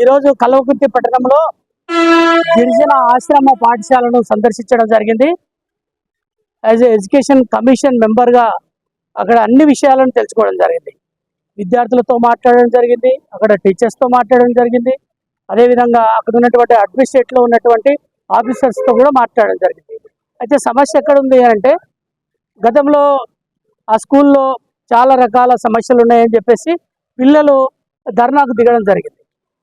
ఈరోజు కల్వకుర్తి పట్టణంలో గిరిజన ఆశ్రమ పాఠశాలను సందర్శించడం జరిగింది. యాజ్ ఎడ్యుకేషన్ కమిషన్ మెంబర్గా అక్కడ అన్ని విషయాలను తెలుసుకోవడం జరిగింది. విద్యార్థులతో మాట్లాడడం జరిగింది అక్కడ టీచర్స్తో మాట్లాడడం జరిగింది. అదేవిధంగా అక్కడ ఉన్నటువంటి అడ్మినిస్ట్రేట్లో ఉన్నటువంటి ఆఫీసర్స్తో కూడా మాట్లాడడం జరిగింది. అయితే సమస్య ఎక్కడ ఉంది అంటే గతంలో ఆ స్కూల్లో చాలా రకాల సమస్యలు ఉన్నాయని చెప్పేసి పిల్లలు ధర్నాకు దిగడం జరిగింది.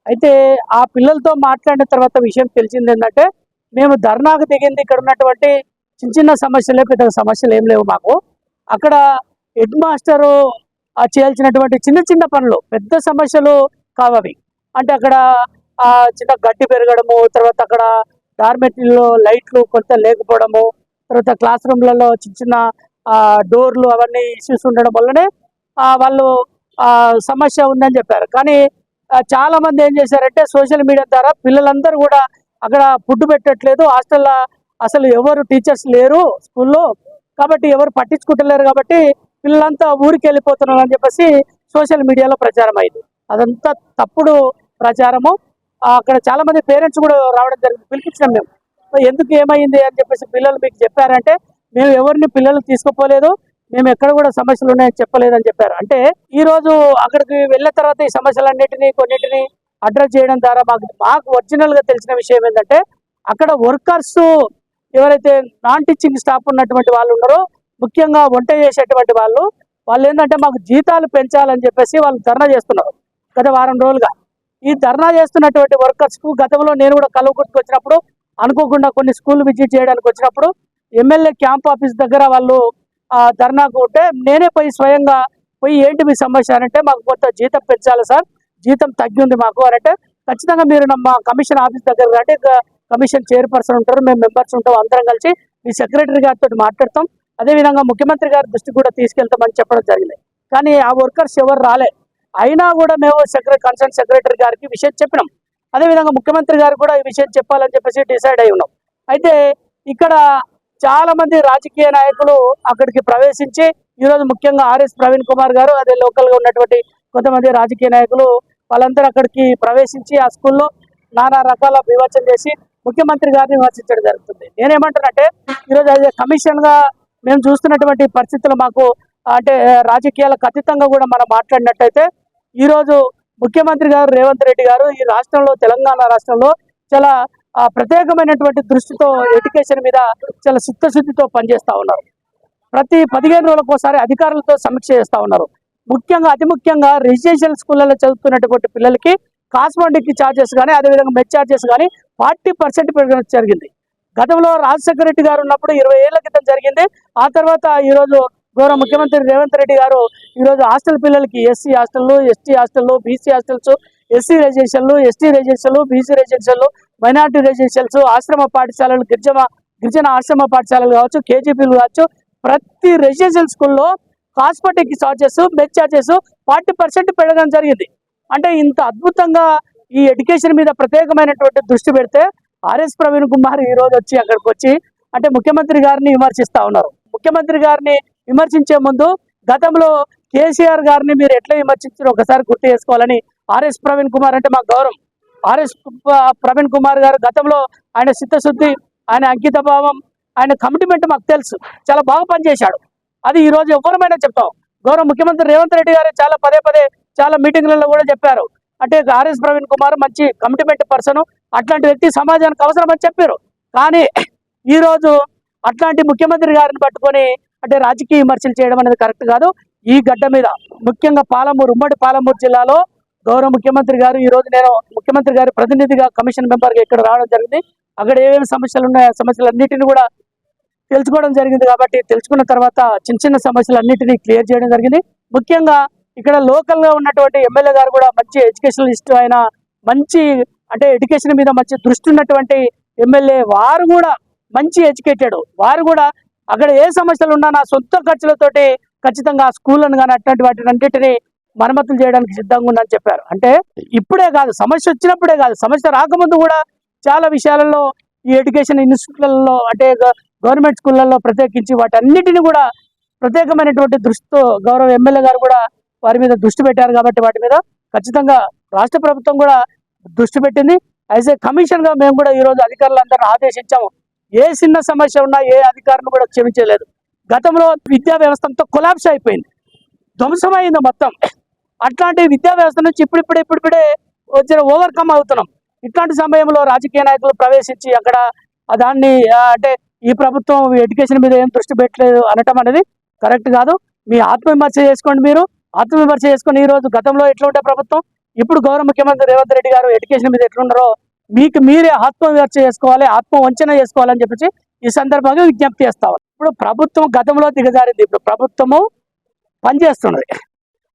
అయితే ఆ పిల్లలతో మాట్లాడిన తర్వాత విషయం తెలిసింది ఏంటంటే మేము ధర్నాకు దిగింది ఇక్కడ ఉన్నటువంటి చిన్న చిన్న సమస్యలే పెద్ద సమస్యలు ఏం లేవు మాకు. అక్కడ హెడ్ మాస్టరు ఆ చేయాల్సినటువంటి చిన్న చిన్న పనులు పెద్ద సమస్యలు కావవి అంటే అక్కడ ఆ చిన్న గడ్డి పెరగడము తర్వాత అక్కడ డార్మెటరీలో లైట్లు కొంత లేకపోవడము తర్వాత క్లాస్ రూమ్లలో చిన్న చిన్న డోర్లు అవన్నీ ఇష్యూస్ ఉండడం వల్లనే వాళ్ళు సమస్య ఉందని చెప్పారు. కానీ చాలా మంది ఏం చేశారంటే సోషల్ మీడియా ద్వారా పిల్లలందరూ కూడా అక్కడ ఫుడ్ పెట్టట్లేదు హాస్టల్లో అసలు ఎవరు టీచర్స్ లేరు స్కూల్లో కాబట్టి ఎవరు పట్టించుకుంటలేరు కాబట్టి పిల్లలంతా ఊరికి వెళ్ళిపోతున్నారు అని చెప్పేసి సోషల్ మీడియాలో ప్రచారం అయింది. అదంతా తప్పుడు ప్రచారము. అక్కడ చాలా మంది పేరెంట్స్ కూడా రావడం జరిగింది. పిలిపించినాం మేము. ఎందుకు ఏమైంది అని చెప్పేసి పిల్లలు మీకు చెప్పారంటే మేము ఎవరిని పిల్లలు తీసుకుపోలేదు మేము ఎక్కడ కూడా సమస్యలు ఉన్నాయని చెప్పలేదని చెప్పారు. అంటే ఈ రోజు అక్కడికి వెళ్ళిన తర్వాత ఈ సమస్యలన్నింటినీ కొన్నిటిని అడ్రస్ చేయడం ద్వారా మాకు మాకు ఒరిజినల్గా తెలిసిన విషయం ఏంటంటే అక్కడ వర్కర్స్ ఎవరైతే నాన్ టీచింగ్ స్టాఫ్ ఉన్నటువంటి వాళ్ళు ఉన్నారో ముఖ్యంగా వంట చేసేటువంటి వాళ్ళు వాళ్ళు ఏంటంటే మాకు జీతాలు పెంచాలని చెప్పేసి వాళ్ళు ధర్నా చేస్తున్నారు గత వారం రోజులుగా. ఈ ధర్నా చేస్తున్నటువంటి వర్కర్స్కు గతంలో నేను కూడా కలువగుట్టుకు వచ్చినప్పుడు అనుకోకుండా కొన్ని స్కూల్ విజిట్ చేయడానికి వచ్చినప్పుడు ఎమ్మెల్యే క్యాంప్ ఆఫీస్ దగ్గర వాళ్ళు ధర్నాకు ఉంటే నేనే పోయి స్వయంగా పోయి ఏంటి మీ సమస్య అంటే మాకు కొంత జీతం పెంచాలి సార్. జీతం తగ్గి ఉంది మాకు అని అంటే ఖచ్చితంగా మీరు మా కమిషన్ ఆఫీస్ దగ్గర అంటే కమిషన్ చైర్పర్సన్ ఉంటారు మేము మెంబర్స్ ఉంటాం అందరం కలిసి మీ సెక్రటరీ గారితో మాట్లాడతాం. అదేవిధంగా ముఖ్యమంత్రి గారి దృష్టికి కూడా తీసుకెళ్తామని చెప్పడం జరిగింది. కానీ ఆ వర్కర్స్ ఎవరు రాలే. అయినా కూడా మేము సెక్రటరీ కన్సర్న్ సెక్రటరీ గారికి విషయం చెప్పినాం. అదేవిధంగా ముఖ్యమంత్రి గారు కూడా ఈ విషయం చెప్పాలని చెప్పేసి డిసైడ్ అయి ఉన్నాం. అయితే ఇక్కడ చాలా మంది రాజకీయ నాయకులు అక్కడికి ప్రవేశించి ఈరోజు ముఖ్యంగా ఆర్ఎస్ ప్రవీణ్ కుమార్ గారు అదే లోకల్గా ఉన్నటువంటి కొంతమంది రాజకీయ నాయకులు వాళ్ళందరూ అక్కడికి ప్రవేశించి ఆ స్కూల్లో నానా రకాల విమర్శలు చేసి ముఖ్యమంత్రి గారిని విమర్శించడం జరుగుతుంది. నేనేమంటానంటే ఈరోజు అదే కమిషన్గా మేము చూస్తున్నటువంటి పరిస్థితులు మాకు అంటే రాజకీయాలకు అతీతంగా కూడా మనం మాట్లాడినట్టయితే ఈరోజు ముఖ్యమంత్రి గారు రేవంత్ రెడ్డి గారు ఈ రాష్ట్రంలో తెలంగాణ రాష్ట్రంలో చాలా ప్రత్యేకమైనటువంటి దృష్టితో ఎడ్యుకేషన్ మీద చాలా చిత్తశుద్ధితో పనిచేస్తా ఉన్నారు. ప్రతి పదిహేను రోజులకు ఒకసారి అధికారులతో సమీక్ష చేస్తా ఉన్నారు. ముఖ్యంగా అతి ముఖ్యంగా రెసిడెన్షియల్ స్కూళ్ళలో చదువుతున్నటువంటి పిల్లలకి కాస్మెటిక్ ఛార్జెస్ కానీ అదేవిధంగా మెడ్ ఛార్జెస్ కానీ ఫార్టీ పర్సెంట్ పెరగడం జరిగింది. గతంలో రాజశేఖర రెడ్డి గారు ఉన్నప్పుడు ఇరవై ఏళ్ళ క్రితం జరిగింది. ఆ తర్వాత ఈరోజు గౌరవ ముఖ్యమంత్రి రేవంత్ రెడ్డి గారు ఈరోజు హాస్టల్ పిల్లలకి ఎస్సీ హాస్టళ్ళు ST హాస్టళ్ళు BC hostels SC residential ST residential BC residential minority residentials ఆశ్రమ పాఠశాలలు గిరిజన గిరిజన ఆశ్రమ పాఠశాలలు కావచ్చు కేజీపీలు కావచ్చు ప్రతి రెసిడెన్షియల్ స్కూల్లో cosmetic charges bed charges forty percent పెరగడం జరిగింది. అంటే ఇంత అద్భుతంగా ఈ ఎడ్యుకేషన్ మీద ప్రత్యేకమైనటువంటి దృష్టి పెడితే ఆర్ఎస్ ప్రవీణ్ కుమార్ ఈ రోజు వచ్చి అక్కడికి వచ్చి అంటే ముఖ్యమంత్రి గారిని విమర్శిస్తూ ఉన్నారు. ముఖ్యమంత్రి గారిని విమర్శించే ముందు గతంలో కేసీఆర్ గారిని మీరు ఎట్లా విమర్శించారో ఒకసారి గుర్తు చేసుకోవాలని ఆర్ఎస్ ప్రవీణ్ కుమార్ అంటే మాకు గౌరవం. ఆర్ఎస్ ప్రవీణ్ కుమార్ గారు గతంలో ఆయన చిత్తశుద్ధి ఆయన అంకిత భావం ఆయన కమిట్మెంట్ మాకు తెలుసు. చాలా బాగా పనిచేశాడు. అది ఈ రోజు ఎవరమైనా చెప్తాం. గౌరవ ముఖ్యమంత్రి రేవంత్ రెడ్డి గారు చాలా పదే పదే చాలా మీటింగ్లలో కూడా చెప్పారు. అంటే ఆర్ఎస్ ప్రవీణ్ కుమార్ మంచి కమిట్మెంట్ పర్సన్ అట్లాంటి వ్యక్తి సమాజానికి అవసరం అని చెప్పారు. కానీ ఈ రోజు అట్లాంటి ముఖ్యమంత్రి గారిని పట్టుకొని అంటే రాజకీయ విమర్శలు చేయడం అనేది కరెక్ట్ కాదు. ఈ గడ్డ మీద ముఖ్యంగా పాలమూరు ఉమ్మడి పాలమూరు జిల్లాలో గౌరవ ముఖ్యమంత్రి గారు ఈ రోజు నేను ముఖ్యమంత్రి గారి ప్రతినిధిగా కమిషన్ మెంబర్గా ఇక్కడ రావడం జరిగింది. అక్కడ ఏమేమి సమస్యలు ఉన్నాయో ఆ సమస్యలన్నిటిని కూడా తెలుసుకోవడం జరిగింది కాబట్టి తెలుసుకున్న తర్వాత చిన్న చిన్న సమస్యలన్నిటినీ క్లియర్ చేయడం జరిగింది. ముఖ్యంగా ఇక్కడ లోకల్గా ఉన్నటువంటి ఎమ్మెల్యే గారు కూడా మంచి ఎడ్యుకేషనలిస్ట్ ఆయన మంచి అంటే ఎడ్యుకేషన్ మీద మంచి దృష్టి ఉన్నటువంటి ఎమ్మెల్యే వారు కూడా మంచి ఎడ్యుకేటెడ్. వారు కూడా అక్కడ ఏ సమస్యలు ఉన్నా నా సొంత ఖర్చులతోటి ఖచ్చితంగా స్కూళ్ళను కానీ అట్లాంటి వాటిని మరమ్మతులు చేయడానికి సిద్ధంగా ఉందని చెప్పారు. అంటే ఇప్పుడే కాదు సమస్య వచ్చినప్పుడే కాదు సమస్య రాకముందు కూడా చాలా విషయాలలో ఈ ఎడ్యుకేషన్ ఇన్స్టిట్యూట్లలో అంటే గవర్నమెంట్ స్కూళ్ళల్లో ప్రత్యేకించి వాటన్నిటిని కూడా ప్రత్యేకమైనటువంటి దృష్టితో గౌరవ ఎమ్మెల్యే గారు కూడా వారి మీద దృష్టి పెట్టారు కాబట్టి వాటి మీద ఖచ్చితంగా రాష్ట్ర ప్రభుత్వం కూడా దృష్టి పెట్టింది. యాజ్ ఏ కమిషన్గా మేము కూడా ఈ రోజు ఆదేశించాము. ఏ చిన్న సమస్య ఉన్నా ఏ అధికారిని కూడా క్షమించలేదు. గతంలో విద్యా వ్యవస్థ అంతా కొలాప్స్ అయిపోయింది. ధ్వంసమైంది మొత్తం. అట్లాంటి విద్యా వ్యవస్థ నుంచి ఇప్పుడిప్పుడే ఇప్పుడిప్పుడే వచ్చిన ఓవర్కమ్ అవుతున్నాం. ఇట్లాంటి సమయంలో రాజకీయ నాయకులు ప్రవేశించి అక్కడ దాన్ని అంటే ఈ ప్రభుత్వం ఎడ్యుకేషన్ మీద ఏం దృష్టి పెట్టలేదు అనటం అనేది కరెక్ట్ కాదు. మీ ఆత్మవిమర్శ చేసుకోండి మీరు. ఆత్మవిమర్శ చేసుకొని ఈ రోజు గతంలో ఎట్లుంటే ప్రభుత్వం? ఇప్పుడు గౌరవ ముఖ్యమంత్రి రేవంత్ రెడ్డి గారు ఎడ్యుకేషన్ మీద ఎట్లుండరో మీకు మీరే ఆత్మవిమర్శ చేసుకోవాలి ఆత్మ వంచన చేసుకోవాలని చెప్పేసి ఈ సందర్భంగా విజ్ఞప్తి చేస్తా ఇప్పుడు ప్రభుత్వం గతంలో దిగజారింది. ఇప్పుడు ప్రభుత్వము పనిచేస్తున్నది.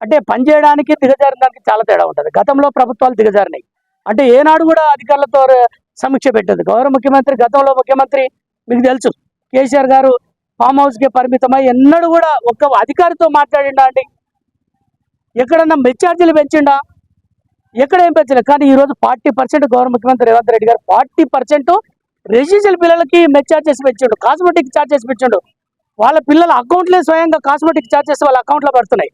అంటే పనిచేయడానికి దిగజారిన దానికి చాలా తేడా ఉంటుంది. గతంలో ప్రభుత్వాలు దిగజారినాయి. అంటే ఏనాడు కూడా అధికారులతో సమీక్ష పెట్టదు. గౌరవ ముఖ్యమంత్రి గతంలో ముఖ్యమంత్రి మీకు తెలుసు. కేసీఆర్ గారు ఫామ్ హౌస్కే పరిమితమై ఎన్నడూ కూడా ఒక్క అధికారితో మాట్లాడిండా అండి? ఎక్కడన్నా మెచ్చార్జీలు పెంచిండా? ఎక్కడ ఏం పెంచలేదు? కానీ ఈ రోజు ఫార్టీ పర్సెంట్ గౌరవ ముఖ్యమంత్రి రేవంత్ రెడ్డి గారు ఫార్టీ పర్సెంట్ రెసిడెన్షియల్ పిల్లలకి మెచ్చార్జెస్ పెంచిండు. Cosmetic charges పెంచిండు. వాళ్ళ పిల్లల అకౌంట్లే స్వయంగా కాస్మెటిక్ చార్జెస్ వాళ్ళ అకౌంట్లో పడుతున్నాయి.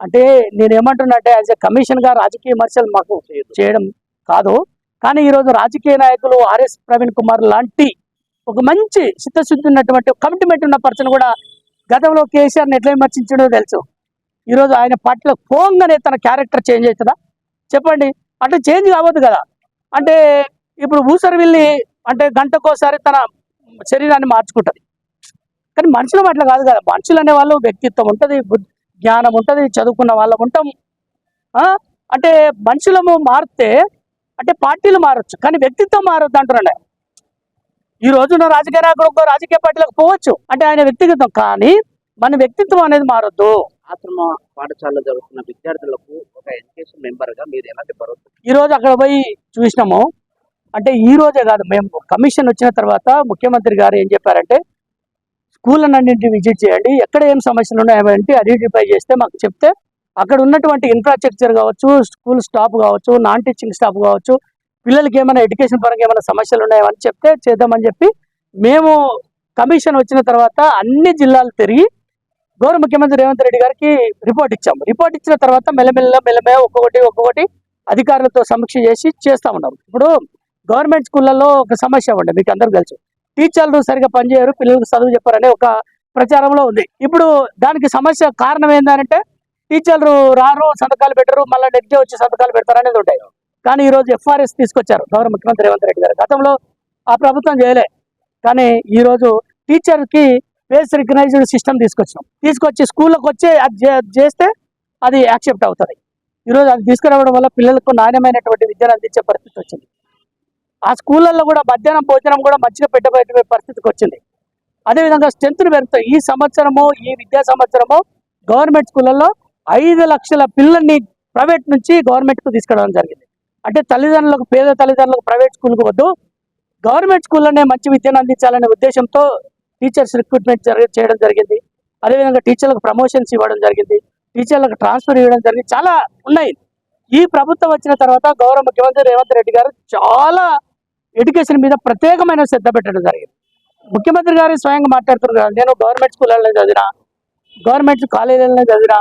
అంటే నేను ఏమంటున్నా అంటే యాజ్ ఎ కమిషన్గా రాజకీయ విమర్శలు మాకు చేయడం కాదు. కానీ ఈ రోజు రాజకీయ నాయకులు ఆర్ఎస్ ప్రవీణ్ కుమార్ లాంటి ఒక మంచి చిత్తశుద్ధి ఉన్నటువంటి కమిట్మెంట్ ఉన్న పర్సన్ కూడా గతంలో కేసీఆర్ని ఎట్లా విమర్శించడో తెలుసు. ఈరోజు ఆయన పట్ల పోంగానే తన క్యారెక్టర్ చేంజ్ అవుతుందా? చెప్పండి. అంటే చేంజ్ కావద్దు కదా. అంటే ఇప్పుడు ఊసరి వెళ్ళి అంటే గంటకోసారి తన శరీరాన్ని మార్చుకుంటది. కానీ మనుషులం అట్లా కాదు కదా. మనుషులు అనే వాళ్ళు వ్యక్తిత్వం ఉంటుంది. బుద్ధి జ్ఞానం ఉంటుంది చదువుకున్న వాళ్ళం ఉంటాం? అంటే మనుషులము మారితే అంటే పార్టీలు మారచ్చు కానీ వ్యక్తిత్వం మారొద్దు అంటున్నాను ఈ రోజున రాజకీయ నాయకుడు ఇంకో రాజకీయ పార్టీలకు పోవచ్చు అంటే ఆయన వ్యక్తిగతం కానీ మన వ్యక్తిత్వం అనేది మారొద్దు. ఆశ్రమ పాఠశాలలో చదువుతున్న విద్యార్థులకు ఒక ఎడ్యుకేషన్ మెంబర్గా మీరు ఎలాంటి భరోసా ఈ రోజు అక్కడ పోయి చూసినాము. అంటే ఈ రోజే కాదు మేము కమిషన్ వచ్చిన తర్వాత ముఖ్యమంత్రి గారు ఏం చెప్పారంటే స్కూళ్ళన్నింటినీ విజిట్ చేయండి. ఎక్కడ ఏం సమస్యలు ఉన్నాయంటే ఐడెంటిఫై చేస్తే మాకు చెప్తే అక్కడ ఉన్నటువంటి ఇన్ఫ్రాస్ట్రక్చర్ కావచ్చు స్కూల్ స్టాఫ్ కావచ్చు నాన్ టీచింగ్ స్టాఫ్ కావచ్చు పిల్లలకి ఏమైనా ఎడ్యుకేషన్ పరంగా ఏమైనా సమస్యలు ఉన్నాయని చెప్తే చేద్దామని చెప్పి మేము కమిషన్ వచ్చిన తర్వాత అన్ని జిల్లాలు తిరిగి గౌరవ ముఖ్యమంత్రి రేవంత్ రెడ్డి గారికి రిపోర్ట్ ఇచ్చాము రిపోర్ట్ ఇచ్చిన తర్వాత మెల్లమెల్ల మెల్లమె ఒక్కొక్కటి ఒక్కొక్కటి అధికారులతో సమీక్ష చేసి చేస్తా ఉన్నాం. ఇప్పుడు గవర్నమెంట్ స్కూళ్ళల్లో ఒక సమస్య ఉండే మీకు అందరూ తెలుసు. టీచర్లు సరిగా పనిచేయరు పిల్లలకు చదువు చెప్పారనే ఒక ప్రచారంలో ఉంది. ఇప్పుడు దానికి సమస్య కారణం ఏంటంటే టీచర్లు రారు సంతకాలు పెట్టరు మళ్ళీ నెక్స్ట్ డే వచ్చి సంతకాలు పెడతారు అనేది ఉంటాయి. కానీ ఈ రోజు ఎఫ్ఆర్ఎస్ తీసుకొచ్చారు గౌరవ ముఖ్యమంత్రి రేవంత్ రెడ్డి గారు. గతంలో ఆ ప్రభుత్వం చేయలే. కానీ ఈ రోజు టీచర్ ఫేస్ రికగ్నైజ్డ్ సిస్టమ్ తీసుకొచ్చాం తీసుకొచ్చి స్కూల్లోకి వచ్చి అది చేస్తే అది యాక్సెప్ట్ అవుతుంది. ఈరోజు అది తీసుకురావడం వల్ల పిల్లలకు నాణ్యమైనటువంటి విద్యను అందించే పరిస్థితి వచ్చింది. ఆ స్కూళ్ళల్లో కూడా మధ్యాహ్నం భోజనం కూడా మంచిగా పెట్టబోయే పరిస్థితికి వచ్చింది. అదేవిధంగా స్ట్రెంత్ను పెరుగుతాయి. ఈ సంవత్సరము ఈ విద్యా సంవత్సరము గవర్నమెంట్ స్కూళ్ళల్లో ఐదు లక్షల పిల్లల్ని ప్రైవేట్ నుంచి గవర్నమెంట్కు తీసుకురావడం జరిగింది. అంటే తల్లిదండ్రులకు పేద తల్లిదండ్రులకు ప్రైవేట్ స్కూల్కి వద్దు గవర్నమెంట్ స్కూల్లోనే మంచి విద్యను అందించాలనే ఉద్దేశంతో టీచర్స్ రిక్రూట్మెంట్ జరగ చేయడం జరిగింది. అదేవిధంగా టీచర్లకు ప్రమోషన్స్ ఇవ్వడం జరిగింది. టీచర్లకు ట్రాన్స్ఫర్ ఇవ్వడం జరిగింది. చాలా ఉన్నాయి. ఈ ప్రభుత్వం వచ్చిన తర్వాత గౌరవ ముఖ్యమంత్రి రేవంత్ రెడ్డి గారు చాలా ఎడ్యుకేషన్ మీద ప్రత్యేకమైన శ్రద్ధ పెట్టడం జరిగింది. ముఖ్యమంత్రి గారు స్వయంగా మాట్లాడుతున్నారు నేను గవర్నమెంట్ స్కూళ్ళలో చదివినా గవర్నమెంట్ కాలేజీలలో చదివినా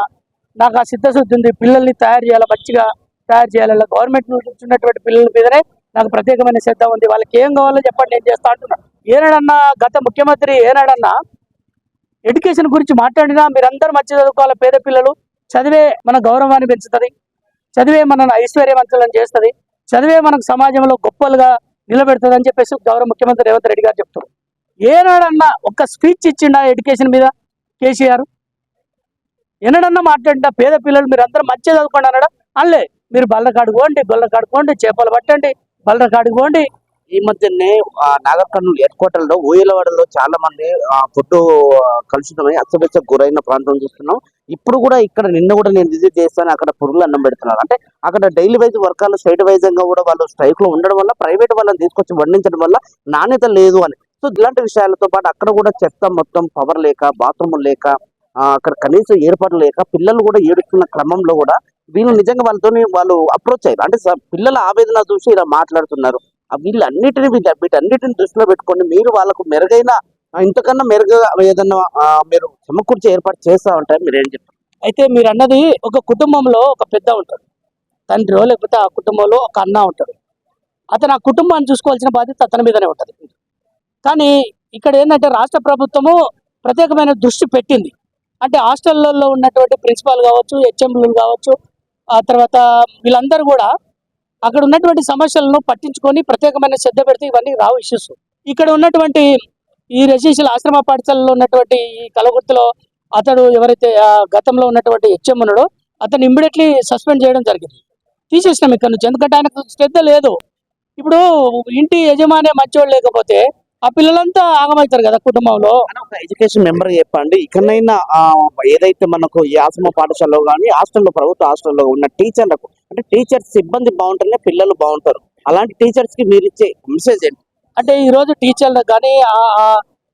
నాకు ఆ సిద్ధశుద్ధి ఉంది. పిల్లల్ని తయారు చేయాలి మంచిగా తయారు చేయాలి గవర్నమెంట్ నుంచి ఉన్నటువంటి పిల్లల మీదనే నాకు ప్రత్యేకమైన శ్రద్ధ ఉంది. వాళ్ళకి ఏం కావాలో చెప్పండి నేను చేస్తా అంటున్నాను ఏనాడన్నా గత ముఖ్యమంత్రి ఏనాడన్నా ఎడ్యుకేషన్ గురించి మాట్లాడినా మీరందరూ మంచి చదువుకోవాలి. పేద పిల్లలు చదివే మన గౌరవాన్ని పెంచుతుంది. చదివే మనను ఐశ్వర్యవంతులను చేస్తుంది. చదివే మనకు సమాజంలో గొప్పలుగా నిలబెడుతుంది అని చెప్పేసి గౌరవ ముఖ్యమంత్రి రేవంత్ రెడ్డి గారు చెప్తారు. ఏనాడన్నా ఒక స్పీచ్ ఇచ్చిండా ఎడ్యుకేషన్ మీద కేసీఆర్? ఎన్నడన్నా మాట్లాడినా పేద పిల్లలు మీరు అందరూ మంచిగా చదువుకోండి అన్నాడా? అనలే మీరు బల్ల కాడుకోండి గొల్ల కాడుకోండి చేపలు పట్టండి బల్ల కాడుకోండి ఈ మధ్యనే నాగర్కర్నూలు హెడ్ క్వార్టర్లో ఊయలవాడలో చాలా మంది ఫుడ్ కలుషితమై అస్తవ్యస్త గురైన ప్రాంతం చూస్తున్నాం. ఇప్పుడు కూడా ఇక్కడ నిన్న కూడా నేను విజిట్ చేస్తాను అక్కడ పురుగులు అన్నం పెడుతున్నారు. అంటే అక్కడ డైలీ వైజ్ వర్గాలు సైడ్ వైజ్గా కూడా వాళ్ళు స్ట్రైక్లో ఉండడం వల్ల ప్రైవేట్ వాళ్ళని తీసుకొచ్చి వండించడం వల్ల నాణ్యత లేదు అని. సో ఇలాంటి విషయాలతో పాటు అక్కడ కూడా చెత్త మొత్తం పవర్ లేక బాత్రూమ్ లేక అక్కడ కనీసం ఏర్పాట్లు లేక పిల్లలు కూడా ఏడుస్తున్న క్రమంలో కూడా వీళ్ళు నిజంగా వాళ్ళతో వాళ్ళు అప్రోచ్ అయ్యారు. అంటే పిల్లల ఆవేదన చూసి ఇలా మాట్లాడుతున్నారు. ఆ వీళ్ళన్నిటిని వీళ్ళ- వీటన్నిటిని దృష్టిలో పెట్టుకొని మీరు వాళ్ళకు మెరుగైన ఇంతకన్నా మెరుగ్గా ఏదన్నా మీరు సమకూర్చి ఏర్పాటు చేస్తా ఉంటారు మీరు ఏం చెప్తారు? అయితే మీరు అన్నది ఒక కుటుంబంలో ఒక పెద్ద ఉంటారు. తండ్రి లేకపోతే ఆ కుటుంబంలో ఒక అన్న ఉంటాడు. అతను ఆ కుటుంబాన్ని చూసుకోవాల్సిన బాధ్యత అతని మీదనే ఉంటుంది. కానీ ఇక్కడ ఏంటంటే రాష్ట్ర ప్రభుత్వము ప్రత్యేకమైన దృష్టి పెట్టింది. అంటే హాస్టళ్ళలో ఉన్నటువంటి ప్రిన్సిపాల్ కావచ్చు హెచ్ఎంలు కావచ్చు ఆ తర్వాత వీళ్ళందరూ కూడా అక్కడ ఉన్నటువంటి సమస్యలను పట్టించుకొని ప్రత్యేకమైన శ్రద్ధ పెడితే ఇవన్నీ రావు ఇష్యూస్ ఇక్కడ ఉన్నటువంటి ఈ రెసిడెన్షియల్ ఆశ్రమ పాఠశాలలో ఉన్నటువంటి ఈ కలగుర్తిలో అతడు ఎవరైతే గతంలో ఉన్నటువంటి హెచ్ఎం ఉన్నాడో అతను ఇమ్మీడియట్లీ సస్పెండ్ చేయడం జరిగింది. తీసేసినాం ఇక్కడ నుంచి. ఎందుకంటే ఆయనకు శ్రద్ధ లేదు. ఇప్పుడు ఇంటి యజమాని మంచోడు లేకపోతే ఆ పిల్లలంతా ఆగమవుతారు కదా కుటుంబంలో. అని ఒక ఎడ్యుకేషన్ మెంబర్ చెప్పండి. ఇకనైనా ఆ, ఏదైతే మనకు ఈ ఆశ్రమ పాఠశాలలో కానీ హాస్టల్లో ప్రభుత్వ హాస్టల్లో ఉన్న టీచర్లకు అంటే టీచర్స్ సిబ్బంది బాగుంటేనే పిల్లలు బాగుంటారు. అలాంటి టీచర్స్కి మీరు ఇచ్చే మెసేజ్ ఏంటి? అంటే ఈ రోజు టీచర్లు కానీ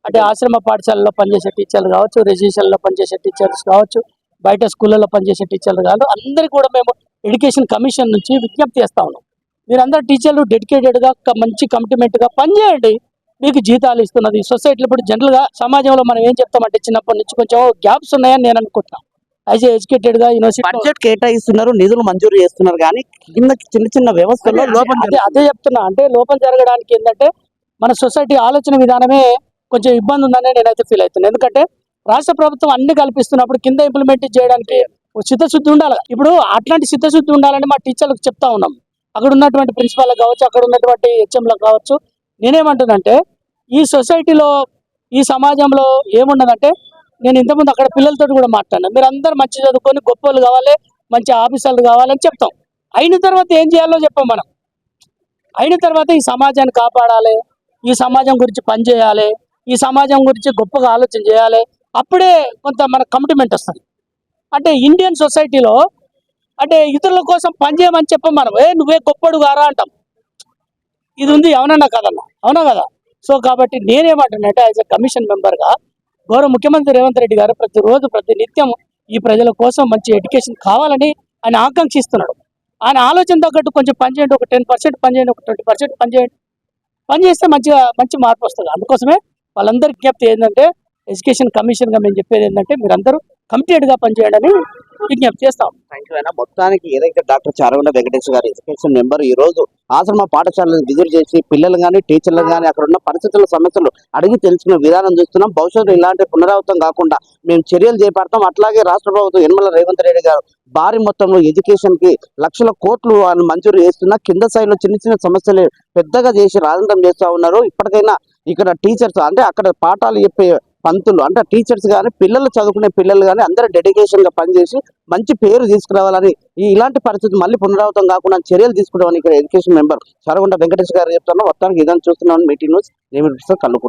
అంటే ఆశ్రమ పాఠశాలలో పనిచేసే టీచర్లు కావచ్చు రెసిడెన్షియల్లో పనిచేసే టీచర్స్ కావచ్చు బయట స్కూళ్ళలో పనిచేసే టీచర్లు కావచ్చు అందరికీ కూడా మేము ఎడ్యుకేషన్ కమిషన్ నుంచి విజ్ఞప్తి చేస్తా ఉన్నాం. మీరందరూ టీచర్లు డెడికేటెడ్గా మంచి కమిట్మెంట్గా పనిచేయండి. మీకు జీతాలు ఇస్తున్నది. సొసైటీలో ఇప్పుడు జనరల్గా సమాజంలో మనం ఏం చెప్తామంటే చిన్నప్పటి నుంచి కొంచెం గ్యాప్స్ ఉన్నాయని నేను అనుకుంటున్నాను యాజ్ ఎడ్యుకేటెడ్గా యూనివర్సిటీ బడ్జెట్ కేటాయిస్తున్నారు నిధులు మంజూరు చేస్తున్నారు కానీ కింద చిన్న చిన్న వ్యవస్థల్లో లోపం అదే అదే చెప్తున్నా. అంటే లోపం జరగడానికి ఏంటంటే మన సొసైటీ ఆలోచన విధానమే కొంచెం ఇబ్బంది ఉందని నేనైతే ఫీల్ అవుతున్నాను ఎందుకంటే రాష్ట్ర ప్రభుత్వం అన్ని కల్పిస్తున్నప్పుడు కింద ఇంప్లిమెంట్ చేయడానికి చిత్తశుద్ధి ఉండాలి. ఇప్పుడు అట్లాంటి చిత్తశుద్ధి ఉండాలని మా టీచర్లకు చెప్తా ఉన్నాం. అక్కడ ఉన్నటువంటి ప్రిన్సిపాల్కి కావచ్చు అక్కడ ఉన్నటువంటి హెచ్ఎంలకు కావచ్చు. నేనేమంటుందంటే ఈ సొసైటీలో ఈ సమాజంలో ఏముండదంటే నేను ఇంతకుముందు అక్కడ పిల్లలతో కూడా మాట్లాడినా. మీరు అందరు మంచి చదువుకొని గొప్పలు కావాలి మంచి ఆఫీసర్లు కావాలని చెప్తాం. అయిన తర్వాత ఏం చేయాలో చెప్పాం మనం. అయిన తర్వాత ఈ సమాజాన్ని కాపాడాలి ఈ సమాజం గురించి పనిచేయాలి ఈ సమాజం గురించి గొప్పగా ఆలోచన చేయాలి. అప్పుడే కొంత మన కమిట్మెంట్ వస్తుంది. అంటే ఇండియన్ సొసైటీలో అంటే ఇతరుల కోసం పనిచేయమని చెప్పం మనం ఏ నువ్వే గొప్పడు గారా అంటాం. ఇది ఉంది అవునన్నా కదన్నా అవునా కదా? సో కాబట్టి నేనేమంటానంటే యాజ్ ఎ కమిషన్ మెంబర్గా గౌరవ ముఖ్యమంత్రి రేవంత్ రెడ్డి గారు ప్రతిరోజు ప్రతి నిత్యం ఈ ప్రజల కోసం మంచి ఎడ్యుకేషన్ కావాలని ఆయన ఆకాంక్షిస్తున్నాడు. ఆయన ఆలోచన తగ్గట్టు కొంచెం పని చేయండి ఒక టెన్ పర్సెంట్ పని చేయండి ఒక ట్వంటీ పర్సెంట్ పని చేయండి. మంచిగా మంచి మార్పు వస్తుంది. అందుకోసమే వాళ్ళందరికీ జ్ఞప్తి ఏంటంటే ఎడ్యుకేషన్ కమిషన్గా మేము చెప్పేది ఏంటంటే మీరందరూ కంప్లీట్గా పనిచేయండి విజ్ఞప్తి చేస్తాం. థ్యాంక్ యూ అయినా మొత్తానికి ఏదైతే డాక్టర్ చారగొండ వెంకటేశ్వర గారు ఎడ్యుకేషన్ మెంబర్ ఈ రోజు ఆశ్రమ పాఠశాలను విజిట్ చేసి పిల్లలు కానీ టీచర్లు కానీ అక్కడ ఉన్న పరిస్థితుల సమస్యలు అడిగి తెలుసుకునే విధానం చూస్తున్నాం. భవిష్యత్తులో ఇలాంటి పునరావృతం కాకుండా మేము చర్యలు చేపడతాం. అట్లాగే రాష్ట్ర ప్రభుత్వం యనమల రేవంత్ రెడ్డి గారు భారీ మొత్తంలో ఎడ్యుకేషన్కి లక్షల కోట్లు మంజూరు చేస్తున్నా కింద స్థాయిలో చిన్న చిన్న సమస్యలు పెద్దగా చేసి రాజంతం చేస్తూ ఉన్నారు. ఇప్పటికైనా ఇక్కడ టీచర్స్ అంటే అక్కడ పాఠాలు చెప్పే పంతులు అంటే టీచర్స్ కానీ పిల్లలు చదువుకునే పిల్లలు కానీ అందరూ డెడికేషన్గా పనిచేసి మంచి పేరు తీసుకురావాలని ఈ ఇలాంటి పరిస్థితి మళ్ళీ పునరావృతం కాకుండా చర్యలు తీసుకోవడం ఇక్కడ ఎడ్యుకేషన్ మెంబర్ చరగొండ వెంకటేష్ గారు చెప్తాను మొత్తానికి ఇదని చూస్తున్నాను. మీటింగ్ న్యూస్ నేను కళ్ళు